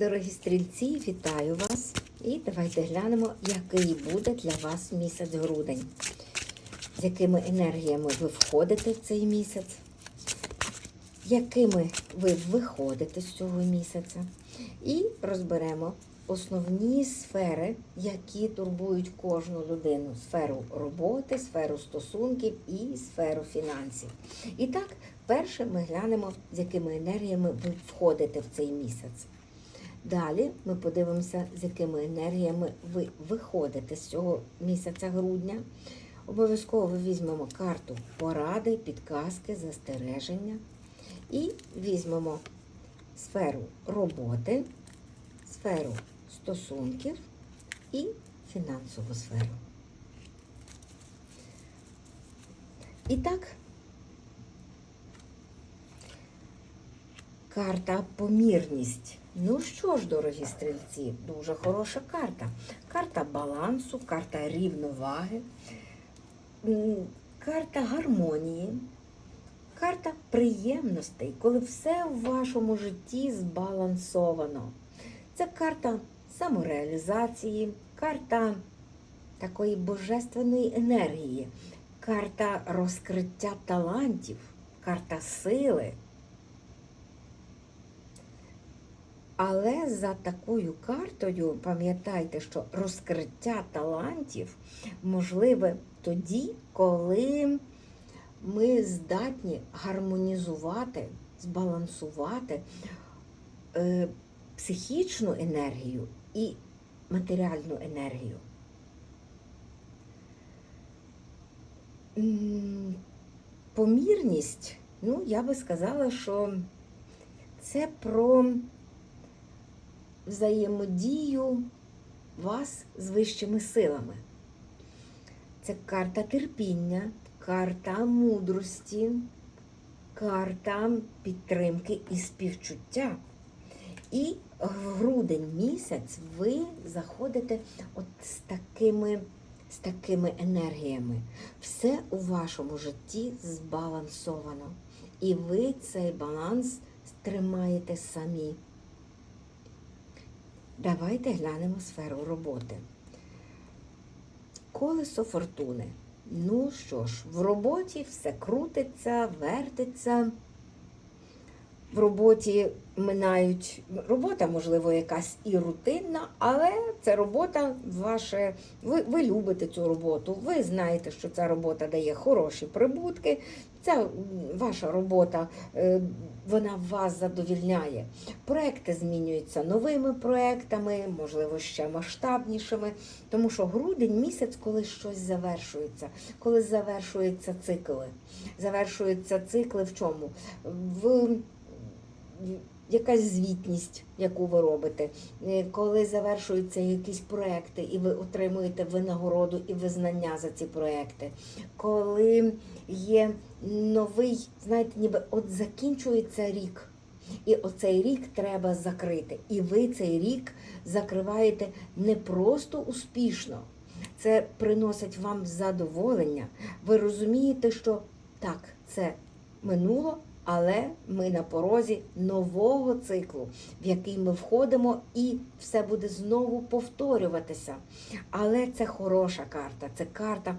Дорогі стрільці, вітаю вас! І давайте глянемо, який буде для вас місяць грудень. З якими енергіями ви входите в цей місяць, якими ви виходите з цього місяця. І розберемо основні сфери, які турбують кожну людину: сферу роботи, сферу стосунків і сферу фінансів. І так, перше ми глянемо, з якими енергіями ви входите в цей місяць. Далі ми подивимося, з якими енергіями ви виходите з цього місяця грудня. Обов'язково візьмемо карту поради, підказки, застереження. І візьмемо сферу роботи, сферу стосунків і фінансову сферу. І так, карта помірність. Ну що ж, дорогі стрільці, дуже хороша карта. Карта балансу, карта рівноваги, карта гармонії, карта приємностей, коли все в вашому житті збалансовано. Це карта самореалізації, карта такої божественної енергії, карта розкриття талантів, карта сили. Але за такою картою пам'ятайте, що розкриття талантів можливе тоді, коли ми здатні гармонізувати, збалансувати е, психічну енергію і матеріальну енергію. Помірність, ну, я би сказала, що це про взаємодію вас з вищими силами. Це карта терпіння, карта мудрості, карта підтримки і співчуття. І в грудень місяць ви заходите от з такими, з такими енергіями. Все у вашому житті збалансовано. І ви цей баланс тримаєте самі. Давайте глянемо сферу роботи. Колесо фортуни. Ну що ж, в роботі все крутиться, вертиться. В роботі минають робота, можливо, якась і рутинна, але це робота ваше. Ви, ви любите цю роботу, ви знаєте, що ця робота дає хороші прибутки. Ця ваша робота, е, вона вас задовільняє. Проекти змінюються новими проектами, можливо, ще масштабнішими, тому що грудень місяць, коли щось завершується, коли завершуються цикли. Завершуються цикли в чому? В якась звітність, яку ви робите, Е, коли завершуються якісь проекти, і ви отримуєте винагороду і визнання за ці проекти, коли є новий, знаєте, ніби от закінчується рік. І оцей рік треба закрити. І ви цей рік закриваєте не просто успішно, це приносить вам задоволення. Ви розумієте, що так, це минуло, але ми на порозі нового циклу, в який ми входимо, і все буде знову повторюватися. Але це хороша карта, це карта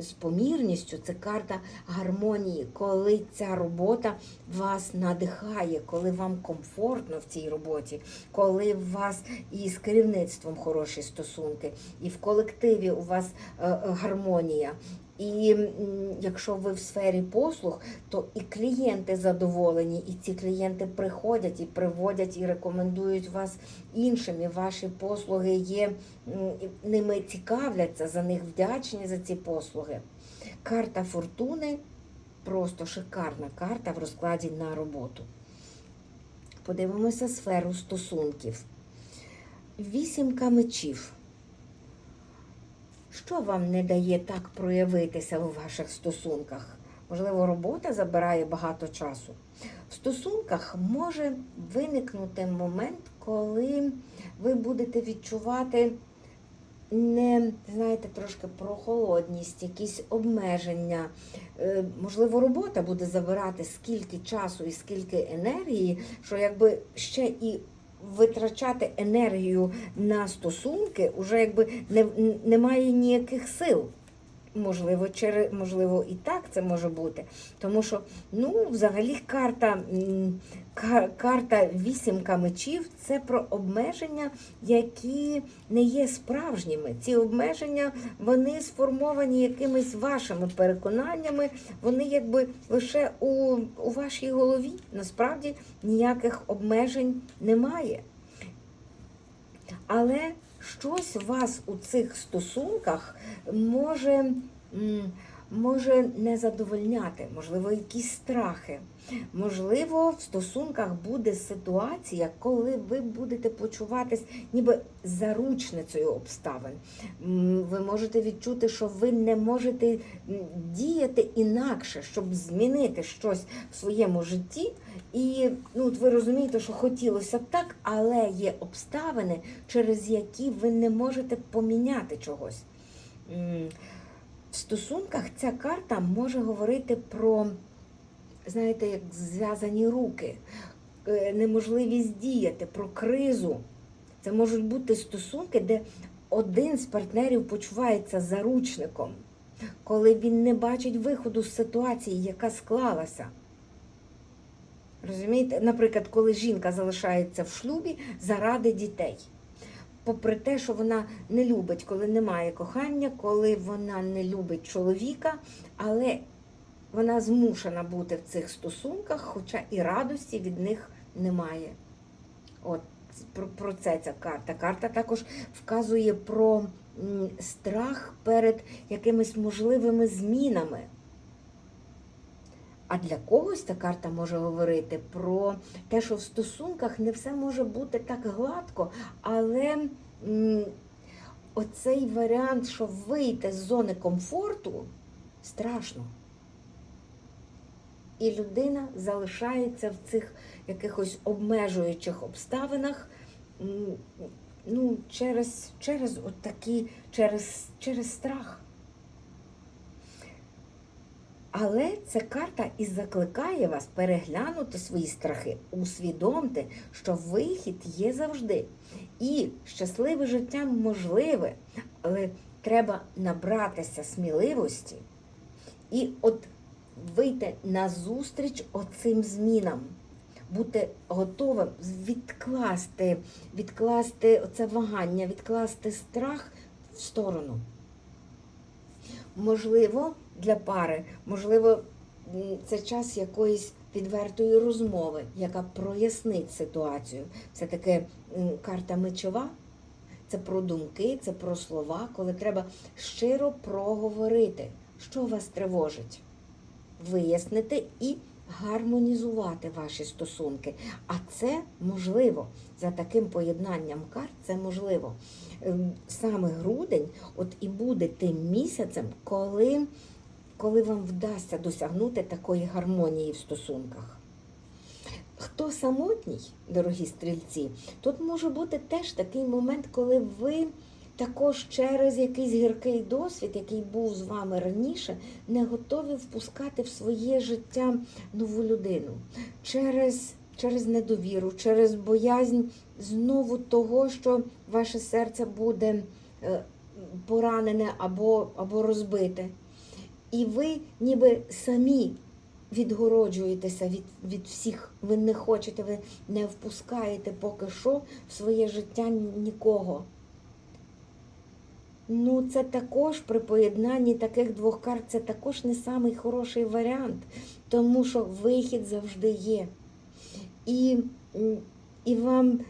з помірністю, це карта гармонії, коли ця робота вас надихає, коли вам комфортно в цій роботі, коли у вас і з керівництвом хороші стосунки, і в колективі у вас е, е, гармонія. І якщо ви в сфері послуг, то і клієнти задоволені, і ці клієнти приходять і приводять і рекомендують вас іншим. І ваші послуги є ними цікавляться, за них вдячні за ці послуги. Карта фортуни просто шикарна карта в розкладі на роботу. Подивимося сферу стосунків. Вісімка мечів. Що вам не дає так проявитися у ваших стосунках? Можливо, робота забирає багато часу. В стосунках може виникнути момент, коли ви будете відчувати не знаєте, трошки прохолодність, якісь обмеження. Е, Можливо, робота буде забирати скільки часу і скільки енергії, що якби ще і витрачати енергію на стосунки, вже якби не, немає ніяких сил. Можливо, через, можливо, і так це може бути. Тому що, ну, взагалі, карта, карта вісімка мечів це про обмеження, які не є справжніми. Ці обмеження вони сформовані якимись вашими переконаннями, вони якби лише у, у вашій голові. Насправді ніяких обмежень немає. Але щось вас у цих стосунках може, може не задовольняти, можливо, якісь страхи. Можливо, в стосунках буде ситуація, коли ви будете почуватись ніби заручницею обставин. Ви можете відчути, що ви не можете діяти інакше, щоб змінити щось в своєму житті. І ну, от ви розумієте, що хотілося б так, але є обставини, через які ви не можете поміняти чогось. В стосунках ця карта може говорити про, знаєте, як зв'язані руки, е, неможливість діяти, про кризу. Це можуть бути стосунки, де один з партнерів почувається заручником, коли він не бачить виходу з ситуації, яка склалася. Розумієте? Наприклад, коли жінка залишається в шлюбі заради дітей. Попри те, що вона не любить, коли немає кохання, коли вона не любить чоловіка, але вона змушена бути в цих стосунках, хоча і радості від них немає. От про, це ця карта. Карта також вказує про страх перед якимись можливими змінами. А для когось та карта може говорити про те, що в стосунках не все може бути так гладко, але оцей варіант, що вийти з зони комфорту, страшно. І людина залишається в цих якихось обмежуючих обставинах ну, через, через, от такі, через, через страх. Але ця карта і закликає вас переглянути свої страхи, усвідомте, що вихід є завжди. І щасливе життя можливе, але треба набратися сміливості і от вийти назустріч оцим змінам, бути готовим відкласти, відкласти оце вагання, відкласти страх в сторону. Можливо, для пари, можливо, це час якоїсь відвертої розмови, яка прояснить ситуацію. Це таке карта мечова, це про думки, це про слова, коли треба щиро проговорити, що вас тривожить, вияснити і гармонізувати ваші стосунки. А це можливо. За таким поєднанням карт це можливо. Ем, Саме грудень от і буде тим місяцем, коли, коли вам вдасться досягнути такої гармонії в стосунках. Хто самотній, дорогі стрільці, тут може бути теж такий момент, коли ви також через якийсь гіркий досвід, який був з вами раніше, не готові впускати в своє життя нову людину. Через, через недовіру, через боязнь знову того, що ваше серце буде е, поранене або, або розбите. І ви ніби самі відгороджуєтеся від, від всіх. Ви не хочете, ви не впускаєте поки що в своє життя нікого. Ну, це також при поєднанні таких двох карт, це також не самий хороший варіант, тому що вихід завжди є. І, і вам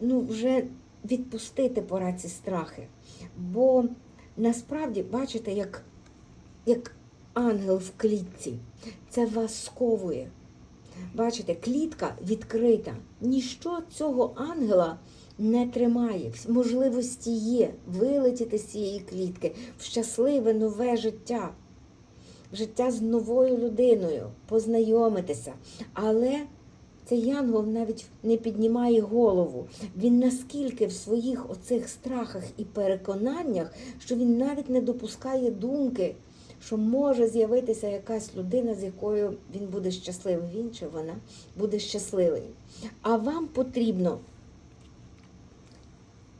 ну, вже відпустити пора ці страхи. Бо насправді, бачите, як, як ангел в клітці, це вас сковує. Бачите, клітка відкрита. Ніщо цього ангела не тримає. Можливості є вилетіти з цієї клітки в щасливе нове життя, життя з новою людиною, познайомитися. Але цей янгол навіть не піднімає голову. Він наскільки в своїх оцих страхах і переконаннях, що він навіть не допускає думки, що може з'явитися якась людина, з якою він буде щасливий, він чи вона буде щасливий. А вам потрібно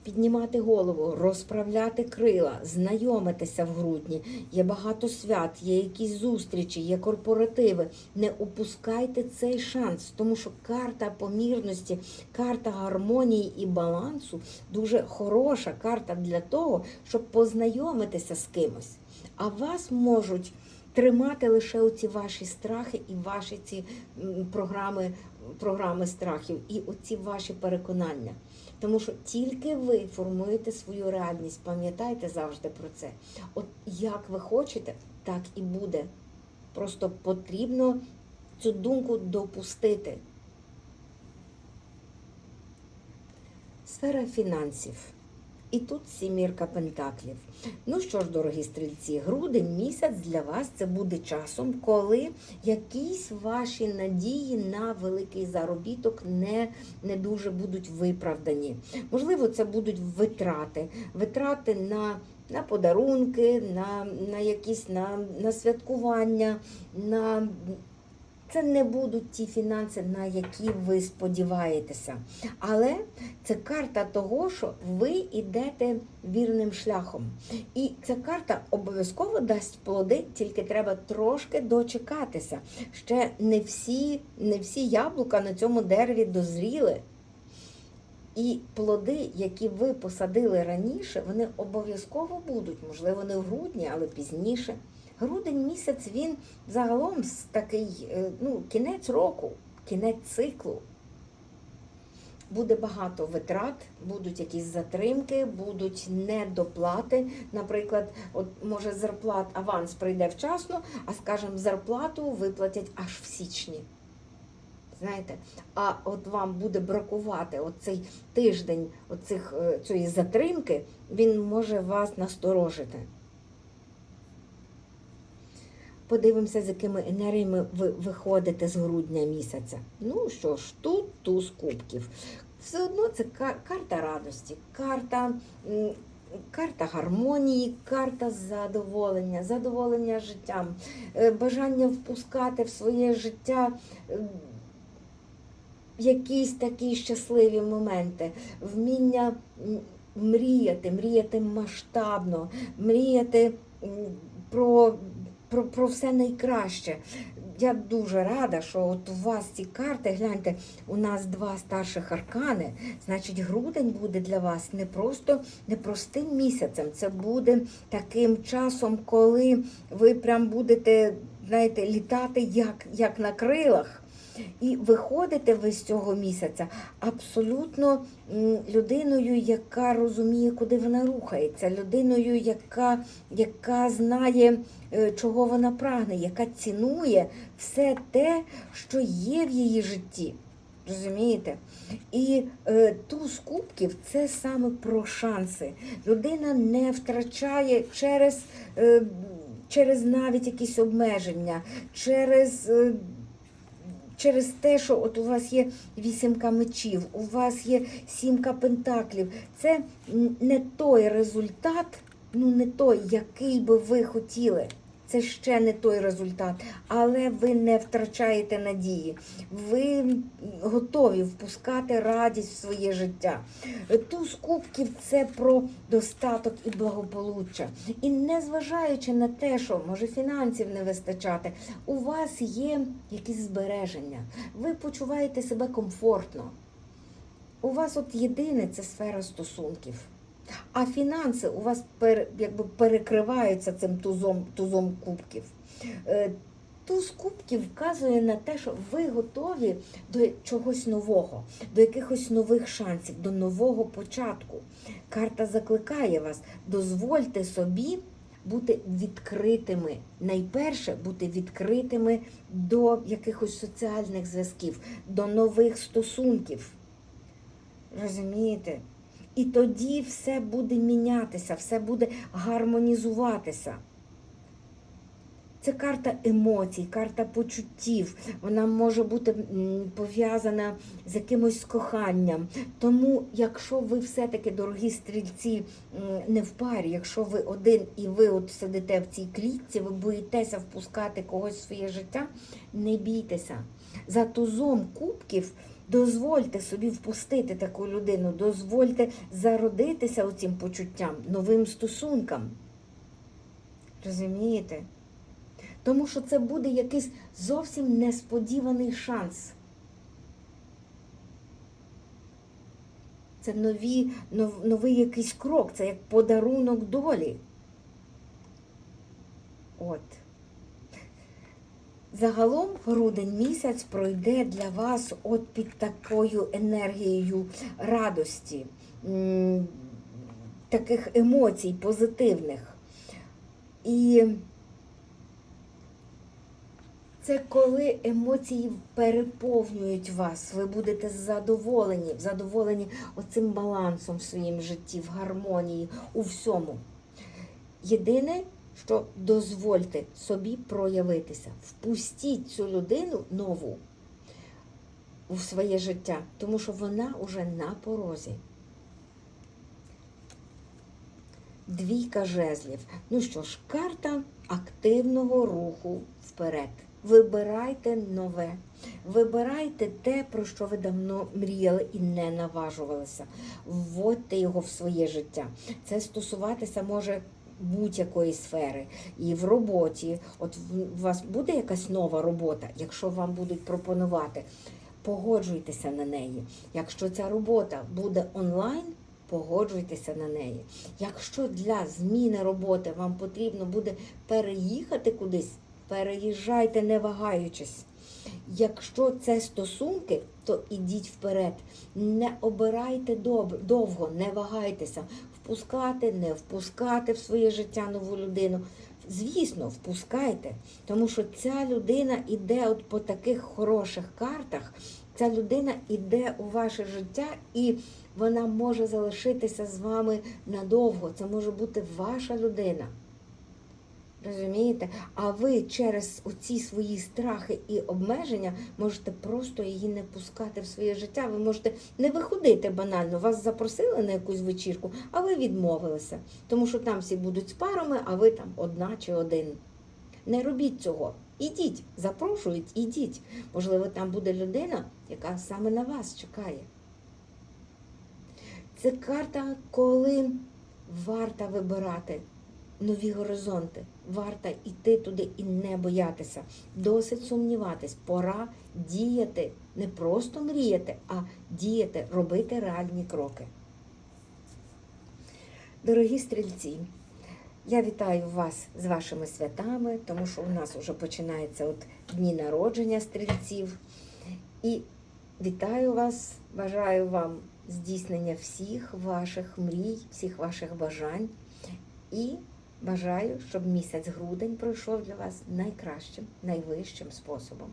піднімати голову, розправляти крила, знайомитися в грудні. Є багато свят, є якісь зустрічі, є корпоративи. Не упускайте цей шанс, тому що карта помірності, карта гармонії і балансу дуже хороша карта для того, щоб познайомитися з кимось. А вас можуть тримати лише оці ваші страхи і ваші ці програми, програми страхів, і оці ваші переконання. Тому що тільки ви формуєте свою реальність, пам'ятайте завжди про це. От як ви хочете, так і буде. Просто потрібно цю думку допустити. Сфера фінансів. І тут сімірка пентаклів. Ну що ж, дорогі стрільці, грудень місяць для вас це буде часом, коли якісь ваші надії на великий заробіток не, не дуже будуть виправдані. Можливо, це будуть витрати, витрати на, на подарунки, на, на якісь на, на святкування, на це не будуть ті фінанси, на які ви сподіваєтеся. Але це карта того, що ви йдете вірним шляхом. І ця карта обов'язково дасть плоди, тільки треба трошки дочекатися. Ще не всі, не всі яблука на цьому дереві дозріли. І плоди, які ви посадили раніше, вони обов'язково будуть, можливо, не в грудні, але пізніше. Грудень місяць він загалом такий, е, ну, кінець року, кінець циклу. Буде багато витрат, будуть якісь затримки, будуть недоплати. Наприклад, от може зарплат аванс прийде вчасно, а скажімо, зарплату виплатять аж в січні. Знаєте, а от вам буде бракувати оцей тиждень оцих, е, цієї затримки, він може вас насторожити. Подивимося, з якими енергіями ви виходите з грудня місяця. Ну що ж, тут туз кубків. Все одно це карта радості, карта, карта гармонії, карта задоволення, задоволення життям, е, бажання впускати в своє життя. Якісь такі щасливі моменти, вміння мріяти, мріяти масштабно, мріяти про, про, про все найкраще. Я дуже рада, що от у вас ці карти, гляньте, у нас два старших аркани. Значить, грудень буде для вас не просто непростим місяцем. Це буде таким часом, коли ви прям будете, знаєте, літати як, як на крилах. І виходите ви з цього місяця абсолютно людиною, яка розуміє, куди вона рухається, людиною, яка, яка знає, е, чого вона прагне, яка цінує все те, що є в її житті. Розумієте? І е, туз кубків це саме про шанси. Людина не втрачає через, е, через навіть якісь обмеження, через. Е, через те, що от у вас є вісімка мечів, у вас є сімка пентаклів. Це не той результат, ну не той, який би ви хотіли. Це ще не той результат, але ви не втрачаєте надії. Ви готові впускати радість в своє життя. Туз кубків це про достаток і благополуччя. І незважаючи на те, що може фінансів не вистачати, у вас є якісь збереження. Ви почуваєте себе комфортно. У вас от єдине це сфера стосунків. А фінанси у вас пер, якби перекриваються цим тузом, тузом кубків. Е, Туз кубків вказує на те, що ви готові до чогось нового, до якихось нових шансів, до нового початку. Карта закликає вас, дозвольте собі бути відкритими. Найперше бути відкритими до якихось соціальних зв'язків, до нових стосунків. Розумієте? І тоді все буде мінятися, все буде гармонізуватися. Це карта емоцій, карта почуттів. Вона може бути пов'язана з якимось коханням. Тому, якщо ви все-таки, дорогі стрільці, не в парі, якщо ви один і ви от сидите в цій клітці, ви боїтеся впускати когось в своє життя, не бійтеся. За тузом кубків Дозвольте собі впустити таку людину, дозвольте зародитися оцим почуттям, новим стосункам. Розумієте? Тому що це буде якийсь зовсім несподіваний шанс. Це нові, нов, новий якийсь крок, це як подарунок долі. От. Загалом грудень місяць пройде для вас от під такою енергією радості, таких емоцій позитивних. І це коли емоції переповнюють вас, ви будете задоволені, задоволені оцим балансом в своїм житті, в гармонії, у всьому. Єдине, що дозвольте собі проявитися, впустіть цю людину нову у своє життя, тому що вона уже на порозі. Двійка жезлів. Ну що ж, карта активного руху вперед. Вибирайте нове. Вибирайте те, про що ви давно мріяли і не наважувалися. Вводьте його в своє життя. Це стосуватися може будь-якої сфери. І в роботі, от у вас буде якась нова робота, якщо вам будуть пропонувати, погоджуйтеся на неї. Якщо ця робота буде онлайн, погоджуйтеся на неї. Якщо для зміни роботи вам потрібно буде переїхати кудись, переїжджайте, не вагаючись. Якщо це стосунки, то ідіть вперед. Не обирайте довго, не вагайтеся. Впускати, не впускати в своє життя нову людину. Звісно, впускайте, тому що ця людина іде от по таких хороших картах. Ця людина іде у ваше життя і вона може залишитися з вами надовго. Це може бути ваша людина. Розумієте? А ви через оці свої страхи і обмеження можете просто її не пускати в своє життя. Ви можете не виходити банально. Вас запросили на якусь вечірку, а ви відмовилися. Тому що там всі будуть з парами, а ви там одна чи один. Не робіть цього. Ідіть, запрошують, ідіть. Можливо, там буде людина, яка саме на вас чекає. Це карта, коли варто вибирати нові горизонти. Варто йти туди і не боятися. Досить сумніватись. Пора діяти, не просто мріяти, а діяти, робити реальні кроки. Дорогі стрільці, я вітаю вас з вашими святами, тому що у нас вже починаються от дні народження стрільців. І вітаю вас, бажаю вам здійснення всіх ваших мрій, всіх ваших бажань. І бажаю, щоб місяць грудень пройшов для вас найкращим, найвищим способом.